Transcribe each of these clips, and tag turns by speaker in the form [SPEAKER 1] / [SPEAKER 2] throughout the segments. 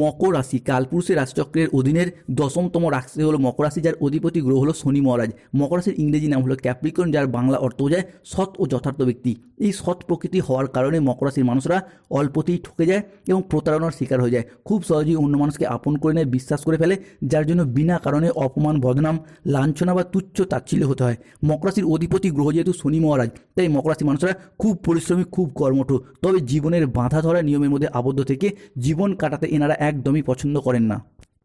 [SPEAKER 1] মকর রাশি। কালপুরুষের রাশিচক্রের অধীনের দশমতম রাশি হলো মকর রাশি, যার অধিপতি গ্রহ হলো শনি মহারাজ। মকর রাশির ইংরেজি নাম হলো ক্যাপ্রিকন, যার বাংলা অর্থ বোঝায় সৎ ও যথার্থ ব্যক্তি। এই সৎ প্রকৃতি হওয়ার কারণে মকর রাশির মানুষরা অল্পতেই ঠকে যায় এবং প্রতারণার শিকার হয়ে যায়। খুব সহজেই অন্য মানুষকে আপন করে নেয়, বিশ্বাস করে ফেলে, যার জন্য বিনা কারণে অপমান, বদনাম, লাঞ্ছনা বা তুচ্ছ তাচ্ছিল্য হতে হয়। মকর রাশির অধিপতি গ্রহ যেহেতু শনি মহারাজ, তাই মকর রাশির মানুষরা খুব পরিশ্রমী, খুব কর্মঠ। তবে জীবনের বাঁধা ধরা নিয়মের মধ্যে আবদ্ধ থেকে জীবন কাটাতে এনারা একদমই পছন্দ করেন না।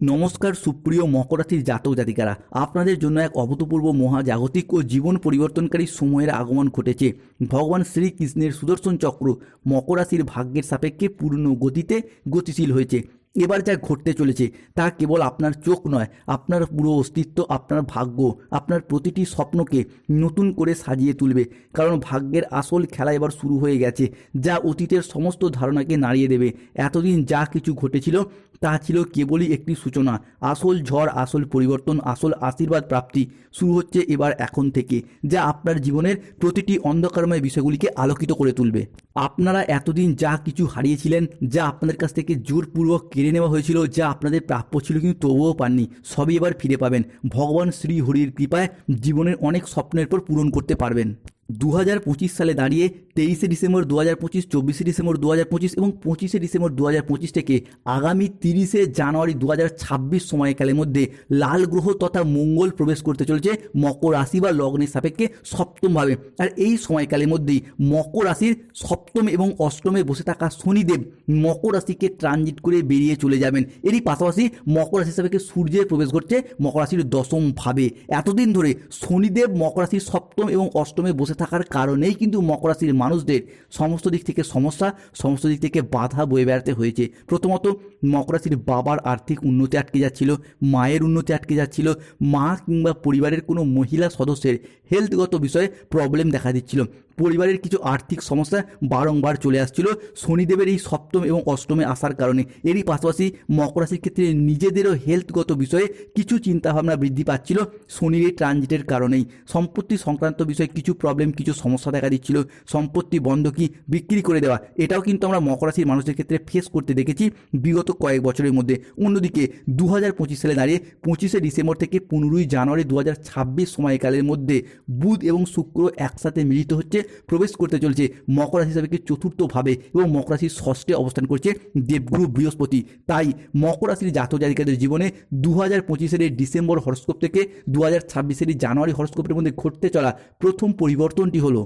[SPEAKER 1] নমস্কার, সুপ্রিয় মকরাশির জাতক জাতিকারা। আপনাদের জন্য এক অভূতপূর্ব মহাজাগতিক ও জীবন পরিবর্তনকারী সময়ের আগমন ঘটেছে। ভগবান শ্রীকৃষ্ণের সুদর্শন চক্র মকরাশির ভাগ্যের সাপেক্ষে পূর্ণ গতিতে গতিশীল হয়েছে। এবার যা ঘটতে চলেছে, তা কেবল আপনার চোখ নয়, আপনার পুরো অস্তিত্ব, আপনার ভাগ্য, আপনার প্রতিটি স্বপ্নকে নতুন করে সাজিয়ে তুলবে। কারণ ভাগ্যের আসল খেলা এবার শুরু হয়ে গেছে, যা অতীতের সমস্ত ধারণাকে নাড়িয়ে দেবে। এতদিন যা কিছু ঘটেছিল তা ছিল কেবলই একটি সূচনা। আসল ঝড়, আসল পরিবর্তন, আসল আশীর্বাদ প্রাপ্তি শুরু হচ্ছে এবার এখন থেকে, যা আপনার জীবনের প্রতিটি অন্ধকারময় বিষয়গুলিকে আলোকিত করে তুলবে। আপনারা এতদিন যা কিছু হারিয়েছিলেন, যা আপনাদের কাছ থেকে জোরপূর্বক কেড়ে নেওয়া হয়েছিল, যা আপনাদের প্রাপ্য ছিল কিন্তু তবুও পাননি, সবই এবার ফিরে পাবেন। ভগবান শ্রী হরির কৃপায় জীবনের অনেক স্বপ্নের পর পূরণ করতে পারবেন। দু হাজার পঁচিশ সালে দাঁড়িয়ে তেইশে ডিসেম্বর দু হাজার পঁচিশ, চব্বিশে ডিসেম্বর দু হাজার পঁচিশ এবং পঁচিশে ডিসেম্বর দু হাজার পঁচিশ থেকে আগামী তিরিশে জানুয়ারি দু হাজার ছাব্বিশ সময়কালের মধ্যে লাল গ্রহ তথা মঙ্গল প্রবেশ করতে চলেছে মকর রাশি বা লগ্নের সাপেক্ষে সপ্তমভাবে। আর এই সময়কালের মধ্যেই মকর রাশির সপ্তম এবং অষ্টমে বসে থাকা শনিদেব মকর রাশিকে ট্রানজিট করে বেরিয়ে চলে যাবেন। এরই পাশাপাশি মকর রাশির সাপেক্ষে সূর্যের প্রবেশ ঘটছে মকর রাশির দশম ভাবে এতদিন ধরে শনিদেব মকর রাশির সপ্তম এবং অষ্টমে বসে থাকার কারণেই কিন্তু মকর রাশির মানুষদের সমস্ত দিক থেকে সমস্যা, সমস্ত দিক থেকে বাধা বয়ে বেড়াতে হয়েছে। প্রথমত মকর রাশির বাবার আর্থিক উন্নতি আটকে যাচ্ছিল, মায়ের উন্নতি আটকে যাচ্ছিল, মা কিংবা পরিবারের কোনো মহিলা সদস্যের হেলথগত বিষয়ে প্রবলেম দেখা দিচ্ছিল। পরিবারের কিছু আর্থিক সমস্যা বারংবার চলে আসছিল। শনিদেবের এই সপ্তম এবং অষ্টমে আসার কারণে। এরই পাশাপাশি মকর রাশির ক্ষেত্রে নিজেদেরও হেলথগত বিষয়ে কিছু চিন্তাভাবনা বৃদ্ধি পাচ্ছিল শনির এই ট্রানজিটের কারণেই। সম্পত্তি সংক্রান্ত বিষয়ে কিছু প্রবলেম কিছু সমস্যা দেখা দিচ্ছিল। সম্পত্তি বন্ধকি বিক্রি করে দেওয়া, এটাও কিন্তু আমরা মকর রাশির মানুষের ক্ষেত্রে ফেস করতে দেখেছি বিগত কয়েক বছরের মধ্যে। অন্যদিকে দু হাজার পঁচিশ সালে দাঁড়িয়ে পঁচিশে ডিসেম্বর থেকে পনেরোই জানুয়ারি দু হাজার ছাব্বিশ সময়কালের মধ্যে বুধ এবং শুক্র একসাথে মিলিত হচ্ছে। প্রবেশ করতে চলেছে। মকর রাশি হিসাবে চতুর্থভাবে এবং মকর রাশির ষষ্ঠে অবস্থান করছে দেবগুরু বৃহস্পতি। তাই মকর রাশির জাতক জাতিকাদের জীবনে দু হাজার পঁচিশের ডিসেম্বর হরস্কোপ থেকে দু হাজার ছাব্বিশের জানুয়ারি হরস্কোপের মধ্যে ঘটতে চলা প্রথম পরিবর্তনটি হলো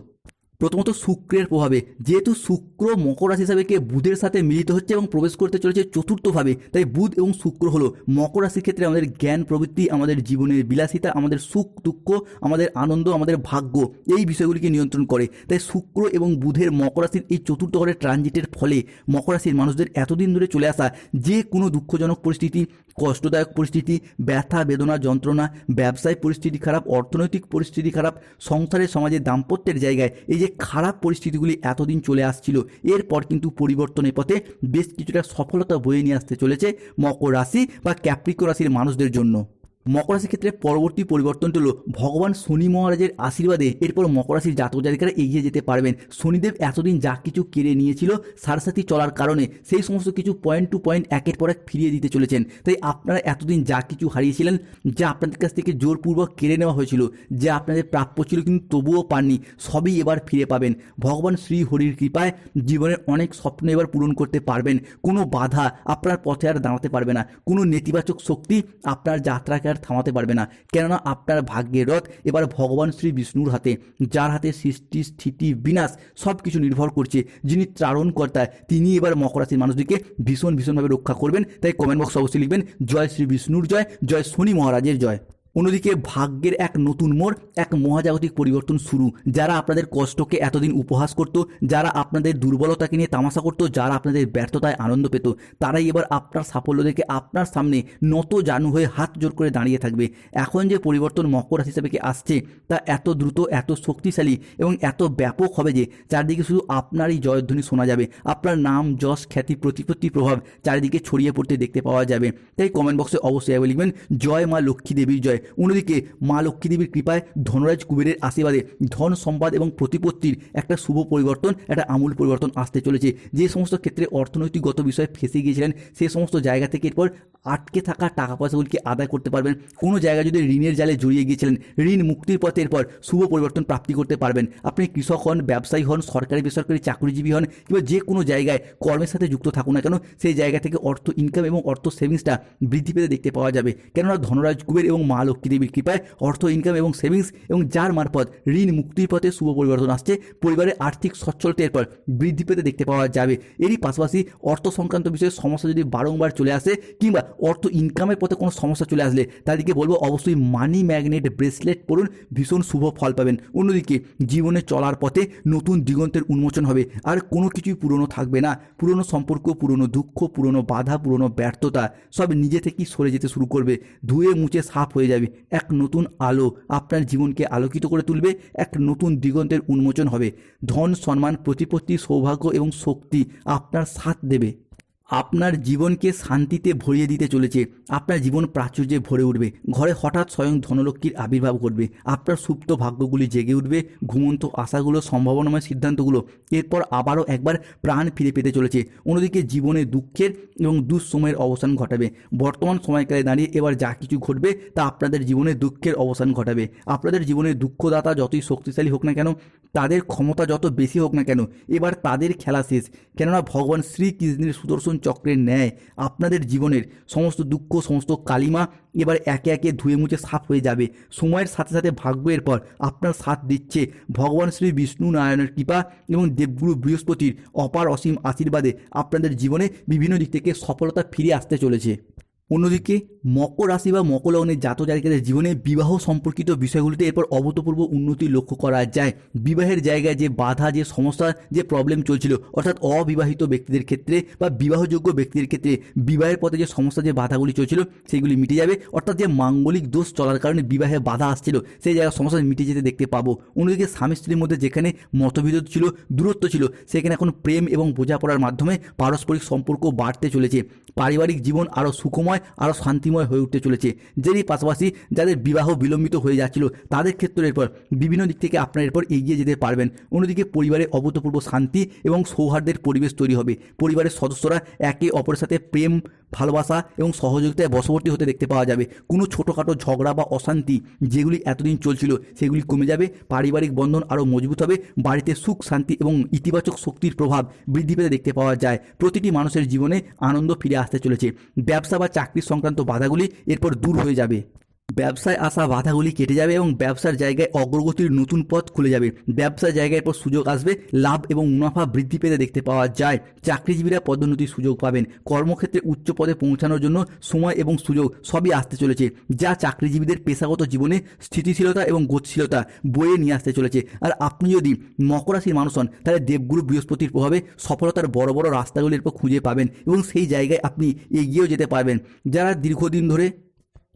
[SPEAKER 1] প্রথমত শুক্রের প্রভাবে। যেহেতু শুক্র মকর রাশি হিসাবে কে বুধের সাথে মিলিত হচ্ছে এবং প্রবেশ করতে চলেছে চতুর্থভাবে, তাই বুধ এবং শুক্র হলো মকর রাশির ক্ষেত্রে আমাদের জ্ঞান, প্রবৃত্তি, আমাদের জীবনের বিলাসিতা, আমাদের সুখ, দুঃখ, আমাদের আনন্দ, আমাদের ভাগ্য, এই বিষয়গুলিকে নিয়ন্ত্রণ করে। তাই শুক্র এবং বুধের মকর রাশির এই চতুর্থ ঘরের ট্রানজিটের ফলে মকর রাশির মানুষদের এতদিন ধরে চলে আসা যে কোনো দুঃখজনক পরিস্থিতি, কষ্টদায়ক পরিস্থিতি, ব্যথা, বেদনা, যন্ত্রণা ব্যবসায় পরিস্থিতি খারাপ, অর্থনৈতিক পরিস্থিতি খারাপ, সংসারের সমাজে দাম্পত্যের জায়গায়, এই যে খারাপ পরিস্থিতিগুলি এতদিন চলে আসছিল। এরপর কিন্তু পরিবর্তনের পথে বেশ কিছুটা সফলতা বয়ে নিয়ে আসতে চলেছে মকর রাশি বা ক্যাপ্রিকো রাশির মানুষদের জন্য। মকর রাশির ক্ষেত্রে পরবর্তী পরিবর্তনটি হলো ভগবান শনি মহারাজের আশীর্বাদে এরপর মকর রাশির জাতক জাতিকারা এগিয়ে যেতে পারবেন। শনিদেব এতদিন যা কিছু কেড়ে নিয়েছিল সারসাথী চলার কারণে সেই সমস্ত কিছু পয়েন্ট টু পয়েন্ট একের পর এক ফিরিয়ে দিতে চলেছেন। তাই আপনারা এতদিন যা কিছু হারিয়েছিলেন, যা আপনাদের কাছ থেকে জোরপূর্বক কেড়ে নেওয়া হয়েছিল, যা আপনাদের প্রাপ্য ছিল কিন্তু তবুও পাননি, সবই এবার ফিরে পাবেন। ভগবান শ্রী হরির কৃপায় জীবনের অনেক স্বপ্ন এবার পূরণ করতে পারবেন। কোনো বাধা আপনার পথে আর দাঁড়াতে পারবে না। কোনো নেতিবাচক শক্তি আপনার যাত্রাকে আর থামাতে পারবে না। কেননা আপনার ভাগ্যের রথ এবার ভগবান শ্রী বিষ্ণুর হাতে, যার হাতে সৃষ্টি, স্থিতি, বিনাশ সব কিছু নির্ভর করছে। যিনি ত্রারণকর্তা তিনি এবার মকর রাশির মানুষদেরকে ভীষণ ভীষণভাবে রক্ষা করবেন। তাই কমেন্ট বক্স অবশ্যই লিখবেন, জয় শ্রী বিষ্ণুর জয় জয় শনি মহারাজের জয়। অন্যদিকে ভাগ্যের এক নতুন মোড়, এক মহাজাগতিক পরিবর্তন শুরু। যারা আপনাদের কষ্টকে এতদিন উপহাস করত, যারা আপনাদের দুর্বলতাকে নিয়ে তামাশা করত, যারা আপনাদের ব্যর্থতায় আনন্দ পেত, তারাই এবার আপনার সাফল্য দেখে আপনার সামনে নত জানু হয়ে হাত জোর করে দাঁড়িয়ে থাকবে। এখন যে পরিবর্তন মকর রাশি হিসেবে আসছে, তা এত দ্রুত, এত শক্তিশালী এবং এত ব্যাপক হবে যে, চারদিকে শুধু আপনারই জয়ধ্বনি শোনা যাবে। আপনার নাম, যশ, খ্যাতি, প্রতিপত্তি, প্রভাব চারিদিকে ছড়িয়ে পড়তে দেখতে পাওয়া যাবে। তাই কমেন্ট বক্সে অবশ্যই লিখবেন, জয় মা লক্ষ্মী দেবীর জয়। অন্যদিকে মা লক্ষ্মী দেবীর কৃপায় ধনরাজ কুবেরের আশীর্বাদে ধন সম্পদ এবং প্রতিপত্তির একটা শুভ পরিবর্তন, একটা আমূল পরিবর্তন আসতে চলেছে। যে সমস্ত ক্ষেত্রে অর্থনৈতিকগত বিষয়ে ফেঁসে গিয়েছিলেন সেই সমস্ত জায়গা থেকে এরপর আটকে থাকা টাকা পয়সাগুলিকে আদায় করতে পারবেন। কোনো জায়গায় যদি ঋণের জালে জড়িয়ে গিয়েছিলেন, ঋণ মুক্তির পথে এরপর শুভ পরিবর্তন প্রাপ্তি করতে পারবেন। আপনি কৃষক হন, ব্যবসায়ী হন, সরকারি, বেসরকারি চাকরিজীবী হন, কিংবা যে কোনো জায়গায় কর্মের সাথে যুক্ত থাকুন না কেন, সেই জায়গা থেকে অর্থ ইনকাম এবং অর্থ সেভিংসটা বৃদ্ধি পেতে দেখতে পাওয়া যাবে। কেননা ধনরাজ কুবের এবং মা দেবীর কৃপায় অর্থ ইনকাম এবং সেভিংস এবং যার মারফত ঋণ মুক্তির পথে শুভ পরিবর্তন আসছে, পরিবারের আর্থিক সচ্ছলতা এরপর বৃদ্ধি পেতে দেখতে পাওয়া যাবে। এরই পাশাপাশি অর্থ সংক্রান্ত বিষয়ে সমস্যা যদি বারংবার চলে আসে কিংবা অর্থ ইনকামের পথে কোনো সমস্যা চলে আসলে, তাদেরকে বলব অবশ্যই মানি ম্যাগনেট ব্রেসলেট পরুন, ভীষণ শুভ ফল পাবেন। অন্যদিকে জীবনে চলার পথে নতুন দিগন্তের উন্মোচন হবে, আর কোনো কিছুই পুরনো থাকবে না। পুরনো সম্পর্ক, পুরনো দুঃখ, পুরনো বাধা, পুরনো ব্যর্থতা সব নিজে থেকেই সরে যেতে শুরু করবে, ধুয়ে মুছে সাফ হয়ে যাবে। এক নতুন আলো আপনার জীবনকে আলোকিত করে তুলবে, এক নতুন দিগন্তের উন্মোচন হবে। ধন, সম্মান, প্রতিপত্তি, সৌভাগ্য এবং শক্তি আপনার সাথ দেবে। আপনার জীবনকে শান্তিতে ভরিয়ে দিতে চলেছে। আপনার জীবন প্রাচুর্যে ভরে উঠবে। ঘরে হঠাৎ স্বয়ং ধনলক্ষ্মীর আবির্ভাব করবে আপনার সুপ্ত ভাগ্যগুলি জেগে উঠবে। ঘুমন্ত আশাগুলো, সম্ভাবনাময় সিদ্ধান্তগুলো এরপর আবারও একবার প্রাণ ফিরে পেতে চলেছে। অন্যদিকে জীবনে দুঃখের এবং দুঃসময়ের অবসান ঘটাবে। বর্তমান সময়কালে দাঁড়িয়ে এবার যা কিছু ঘটবে তা আপনাদের জীবনে দুঃখের অবসান ঘটাবে। আপনাদের জীবনে দুঃখদাতা যতই শক্তিশালী হোক না কেন, তাদের ক্ষমতা যত বেশি হোক না কেন, এবার তাদের খেলা শেষ। কেননা ভগবান শ্রীকৃষ্ণের সুদর্শন চক্রের ন্যায় আপনাদের জীবনের সমস্ত দুঃখ, সমস্ত কালিমা এবার একে একে ধুয়ে মুছে সাফ হয়ে যাবে। সময়ের সাথে সাথে ভাগ্যের পর আপনার সাথ দিচ্ছে ভগবান শ্রী বিষ্ণু নারায়ণের কৃপা এবং দেবগুরু বৃহস্পতির অপার অসীম আশীর্বাদে আপনাদের জীবনে বিভিন্ন দিক থেকে সফলতা ফিরে আসতে চলেছে। অন্যদিকে মকর রাশি বা মকর লগ্নের জাত জাতিকাদের জীবনে বিবাহ সম্পর্কিত বিষয়গুলিতে এরপর অভূতপূর্ব উন্নতি লক্ষ্য করা যায়। বিবাহের জায়গায় যে বাধা, যে সমস্যা, যে প্রবলেম চলছিল, অর্থাৎ অবিবাহিত ব্যক্তিদের ক্ষেত্রে বা বিবাহযোগ্য ব্যক্তিদের ক্ষেত্রে বিবাহের পথে যে সমস্যা, যে বাধাগুলি চলছিল, সেগুলি মিটে যাবে। অর্থাৎ যে মাঙ্গলিক দোষ চলার কারণে বিবাহে বাধা আসছিল, সেই জায়গায় সমস্যা মিটে যেতে দেখতে পাবো। অন্যদিকে স্বামী স্ত্রীর মধ্যে যেখানে মতবিরোধ ছিল, দূরত্ব ছিল, সেখানে এখন প্রেম এবং বোঝাপড়ার মাধ্যমে পারস্পরিক সম্পর্ক বাড়তে চলেছে। পারিবারিক জীবন আরও সুখময় আরও শান্তিময় হয়ে উঠতে চলেছে। যেরই পাশাপাশি যাদের বিবাহ বিলম্বিত হয়ে যাচ্ছিল, তাদের ক্ষেত্রে এরপর বিভিন্ন দিক থেকে আপনার এরপর এগিয়ে যেতে পারবেন। অন্যদিকে পরিবারে অভূতপূর্ব শান্তি এবং সৌহার্দ্যের পরিবেশ তৈরি হবে। পরিবারের সদস্যরা একে অপরের সাথে প্রেম ভালোবাসা এবং সহযোগিতায় বশবর্তী হতে দেখতে পাওয়া যাবে। কোনো ছোটোখাটো ঝগড়া বা অশান্তি যেগুলি এতদিন চলছিল, সেগুলি কমে যাবে, পারিবারিক বন্ধন আরও মজবুত হবে, বাড়িতে সুখ, শান্তি এবং ইতিবাচক শক্তির প্রভাব বৃদ্ধি পেতে দেখতে পাওয়া যায়। প্রতিটি মানুষের জীবনে আনন্দ ফিরে আসতে চলেছে। ব্যবসা বা চাকরি সংক্রান্ত বাধাগুলি এরপর দূর হয়ে যাবে। ব্যবসায় আসা বাধাগুলি কেটে যাবে এবং ব্যবসার জায়গায় অগ্রগতির নতুন পথ খুলে যাবে। ব্যবসার জায়গায় পর সুযোগ আসবে, লাভ এবং মুনাফা বৃদ্ধি পেতে দেখতে পাওয়া যায়। চাকরিজীবীরা পদোন্নতির সুযোগ পাবেন। কর্মক্ষেত্রে উচ্চ পদে পৌঁছানোর জন্য সময় এবং সুযোগ সবই আসতে চলেছে, যা চাকরিজীবীদের পেশাগত জীবনে স্থিতিশীলতা এবং গতিশীলতা বয়ে নিয়ে আসতে চলেছে। আর আপনি যদি মকর রাশির মানুষ হন, তাহলে দেবগুরু বৃহস্পতির প্রভাবে সফলতার বড় বড় রাস্তাগুলির এরপর খুঁজে পাবেন এবং সেই জায়গায় আপনি এগিয়েও যেতে পারবেন। যারা দীর্ঘদিন ধরে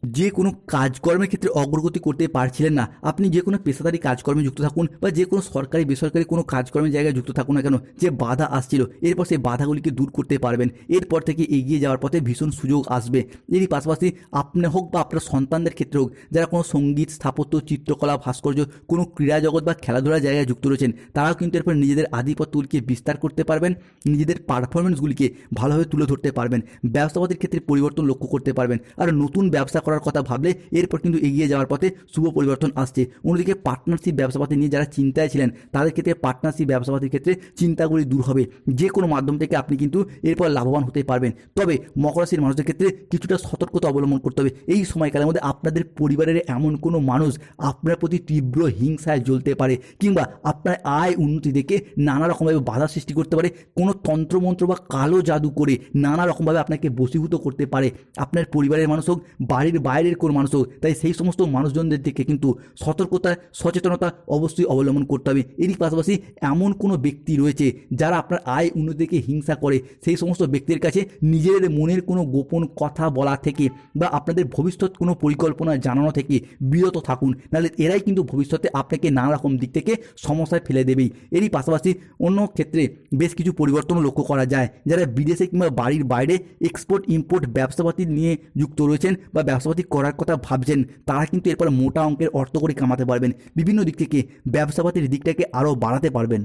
[SPEAKER 1] যে কোনো কাজকর্মের ক্ষেত্রে অগ্রগতি করতে পারছিলেন না, আপনি যে কোনো পেশাদারি কাজকর্মে যুক্ত থাকুন বা যে কোনো সরকারি, বেসরকারি কোনো কাজকর্মের জায়গায় যুক্ত থাকুন না কেন, যে বাধা আসছিল, এরপর সেই বাধাগুলিকে দূর করতে পারবেন। এরপর থেকে এগিয়ে যাওয়ার পথে ভীষণ সুযোগ আসবে। এরই পাশাপাশি আপনি হোক বা আপনার সন্তানদের ক্ষেত্রে হোক, যারা কোনো সংগীত, স্থাপত্য, চিত্রকলা, ভাস্কর্য, কোনো ক্রীড়া জগৎ বা খেলাধুলার জায়গায় যুক্ত রয়েছেন, তারাও কিন্তু এরপর নিজেদের আধিপত্যগুলিকে বিস্তার করতে পারবেন, নিজেদের পারফরমেন্সগুলিকে ভালোভাবে তুলে ধরতে পারবেন ব্যবসাপাতির ক্ষেত্রে পরিবর্তন লক্ষ্য করতে পারবেন, আর নতুন ব্যবসা করার কথা ভাবলে এরপর কিন্তু এগিয়ে যাওয়ার পথে শুভ পরিবর্তন আসছে। অন্যদিকে পার্টনারশিপ ব্যবসাপাতি নিয়ে যারা চিন্তায় ছিলেন, তাদের ক্ষেত্রে পার্টনারশিপ ব্যবসাপাতির ক্ষেত্রে চিন্তাগুলি দূর হবে। যে কোনো মাধ্যম থেকে আপনি কিন্তু এরপর লাভবান হতে পারবেন। তবে মকর রাশির মানুষদের ক্ষেত্রে কিছুটা সতর্কতা অবলম্বন করতে হবে। এই সময়কালের মধ্যে আপনাদের পরিবারের এমন কোনো মানুষ আপনার প্রতি তীব্র হিংসায় জ্বলতে পারে কিংবা আপনার আয় উন্নতি দেখে নানা রকমভাবে বাধা সৃষ্টি করতে পারে। কোনো তন্ত্রমন্ত্র বা কালো জাদু করে নানা রকমভাবে আপনাকে বসীভূত করতে পারে। আপনার পরিবারের মানুষ হোক, বাড়ির বাইরের কোনো মানুষ হোক, তাই সেই সমস্ত মানুষজনদের দিকে কিন্তু সতর্কতা, সচেতনতা অবশ্যই অবলম্বন করতে হবে। এরই পাশাপাশি এমন কোনো ব্যক্তি রয়েছে যারা আপনার আয় উন্নতিকে হিংসা করে, সেই সমস্ত ব্যক্তির কাছে নিজেদের মনের কোনো গোপন কথা বলা থেকে বা আপনাদের ভবিষ্যৎ কোনো পরিকল্পনা জানানো থেকে বিরত থাকুন। নাহলে এরাই কিন্তু ভবিষ্যতে আপনাকে নানা রকম দিক থেকে সমস্যায় ফেলে দেবেই। এরই পাশাপাশি অন্য ক্ষেত্রে বেশ কিছু পরিবর্তনও লক্ষ্য করা যায়। যারা বিদেশে কিংবা বাড়ির বাইরে এক্সপোর্ট ইম্পোর্ট ব্যবসাপাতি নিয়ে যুক্ত রয়েছেন বা ব্যবসা ব্যবসাপাতি করার কথা ভাবছেন, তারা কিন্তু এরপর মোটা অঙ্কের অর্থ করে কামাতে পারবেন। বিভিন্ন দিক থেকে ব্যবসাপাতির দিকটাকে আরও বাড়াতে পারবেন।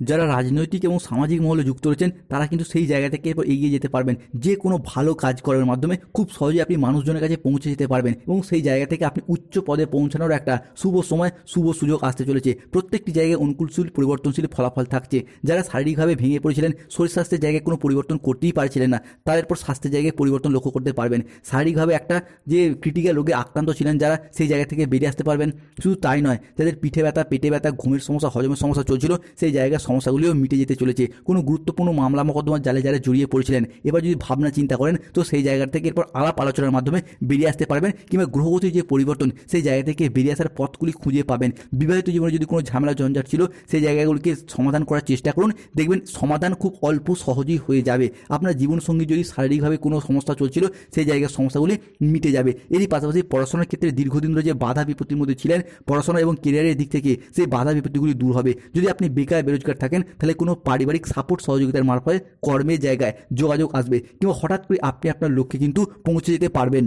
[SPEAKER 1] যারা রাজনৈতিক এবং সামাজিক মহলে যুক্ত রয়েছেন, তারা কিন্তু সেই জায়গা থেকে এরপর এগিয়ে যেতে পারবেন। যে কোনো ভালো কাজ করার মাধ্যমে খুব সহজে আপনি মানুষজনের কাছে পৌঁছে যেতে পারবেন এবং সেই জায়গা থেকে আপনি উচ্চ পদে পৌঁছানোর একটা শুভ সময়, শুভ সুযোগ আসতে চলেছে। প্রত্যেকটি জায়গায় অনুকূলশীল, পরিবর্তনশীল ফলাফল থাকছে। যারা শারীরিকভাবে ভেঙে পড়েছিলেন, শরীর স্বাস্থ্যের জায়গায় কোনো পরিবর্তন করতেই পারছিলেন না তার এরপর স্বাস্থ্যের জায়গায় পরিবর্তন লক্ষ্য করতে পারবেন। শারীরিকভাবে একটা যে ক্রিটিক্যাল রোগে আক্রান্ত ছিলেন যারা, সেই জায়গা থেকে বেরিয়ে আসতে পারবেন। শুধু তাই নয়, যাদের পিঠে ব্যথা, পেটে ব্যথা, ঘুমের সমস্যা, হজমের সমস্যা চলছিল, সেই জায়গার সমস্যাগুলিও মিটে যেতে চলেছে। কোনো গুরুত্বপূর্ণ মামলা মোকদ্দমার জালে জালে জড়িয়ে পড়েছিলেন। এবার যদি ভাবনা চিন্তা করেন, তো সেই জায়গা থেকে এরপর আলাপ আলোচনার মাধ্যমে বেরিয়ে আসতে পারবেন কিংবা গ্রহগতির যে পরিবর্তন, সেই জায়গা থেকে বেরিয়ে আসার পথগুলি খুঁজে পাবেন। বিবাহিত জীবনে যদি কোনো ঝামেলা ঝঞ্ঝাট ছিল, সেই জায়গাগুলিকে সমাধান করার চেষ্টা করুন। দেখবেন সমাধান খুব অল্প সহজেই হয়ে যাবে। আপনার জীবনসঙ্গী যদি শারীরিকভাবে কোনো সমস্যা চলছিল, সেই জায়গার সমস্যাগুলি মিটে যাবে। এরই পাশাপাশি পড়াশোনার ক্ষেত্রে দীর্ঘদিন ধরে যে বাধা বিপত্তির মধ্যে ছিলেন, পড়াশোনা এবং কেরিয়ারের দিক থেকে সেই বাধা বিপত্তিগুলি দূর হবে। যদি আপনি বেকার, বেরোজগার থাকেন, তাহলে কোনো পারিবারিক সাপোর্ট সহযোগিতার মারফতে কর্মের জায়গায় যোগাযোগ আসবে কিংবা হঠাৎ করে আপনি আপনার লক্ষ্যে কিন্তু পৌঁছে যেতে পারবেন।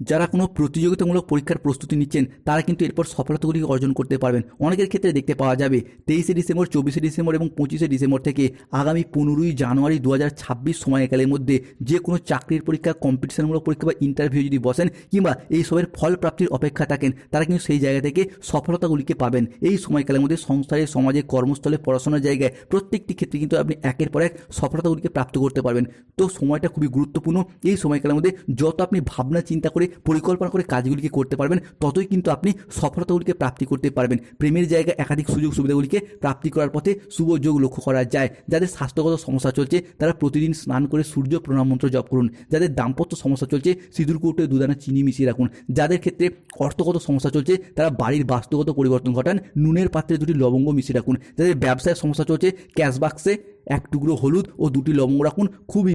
[SPEAKER 1] যারা কোনো প্রতিযোগিতামূলক পরীক্ষার প্রস্তুতি নিচ্ছেন, তারা কিন্তু এরপর সফলতাগুলি অর্জন করতে পারবেন। অনেকের ক্ষেত্রে দেখতে পাওয়া যাবে, তেইশে ডিসেম্বর, চব্বিশে ডিসেম্বর এবং পঁচিশে ডিসেম্বর থেকে আগামী পনেরোই জানুয়ারি দু হাজার ছাব্বিশ সময়কালের মধ্যে যে কোনো চাকরির পরীক্ষা কম্পিটিশনমূলক পরীক্ষা বা ইন্টারভিউ যদি বসেন কিংবা এই সবের ফল প্রাপ্তির অপেক্ষা থাকেন, তারা কিন্তু সেই জায়গা থেকে সফলতাগুলিকে পাবেন। এই সময়কালের মধ্যে সংসারে, সমাজে, কর্মস্থলে, পড়াশোনার জায়গায় প্রত্যেকটি ক্ষেত্রে কিন্তু আপনি একের পর এক সফলতাগুলিকে প্রাপ্ত করতে পারবেন। তো সময়টা খুবই গুরুত্বপূর্ণ। এই সময়কালের মধ্যে যত আপনি ভাবনা চিন্তা করে পরিকল্পনা করে কাজগুলিকে করতে পারবেন, ততই কিন্তু আপনি সফলতাগুলিকে প্রাপ্তি করতে পারবেন। প্রেমের জায়গায় একাধিক সুযোগ সুবিধাগুলিকে প্রাপ্তি করার পথে শুভ যোগ লক্ষ্য করা যায়। যাদের স্বাস্থ্যগত সমস্যা চলছে, তারা প্রতিদিন স্নান করে সূর্য প্রণাম মন্ত্র জপ করুন। যাদের দাম্পত্য সমস্যা চলছে, সিঁদুর কৌটোয় দুদানা চিনি মিশিয়ে রাখুন। যাদের ক্ষেত্রে অর্থগত সমস্যা চলছে, তারা বাড়ির বাস্তুগত পরিবর্তন ঘটান, নুনের পাত্রে দুটি লবঙ্গ মিশিয়ে রাখুন। যাদের ব্যবসায় সমস্যা চলছে ক্যাশ বাক্সে এক টুকরো হলুদ ও দুটি লবঙ্গ রাখুন। খুবই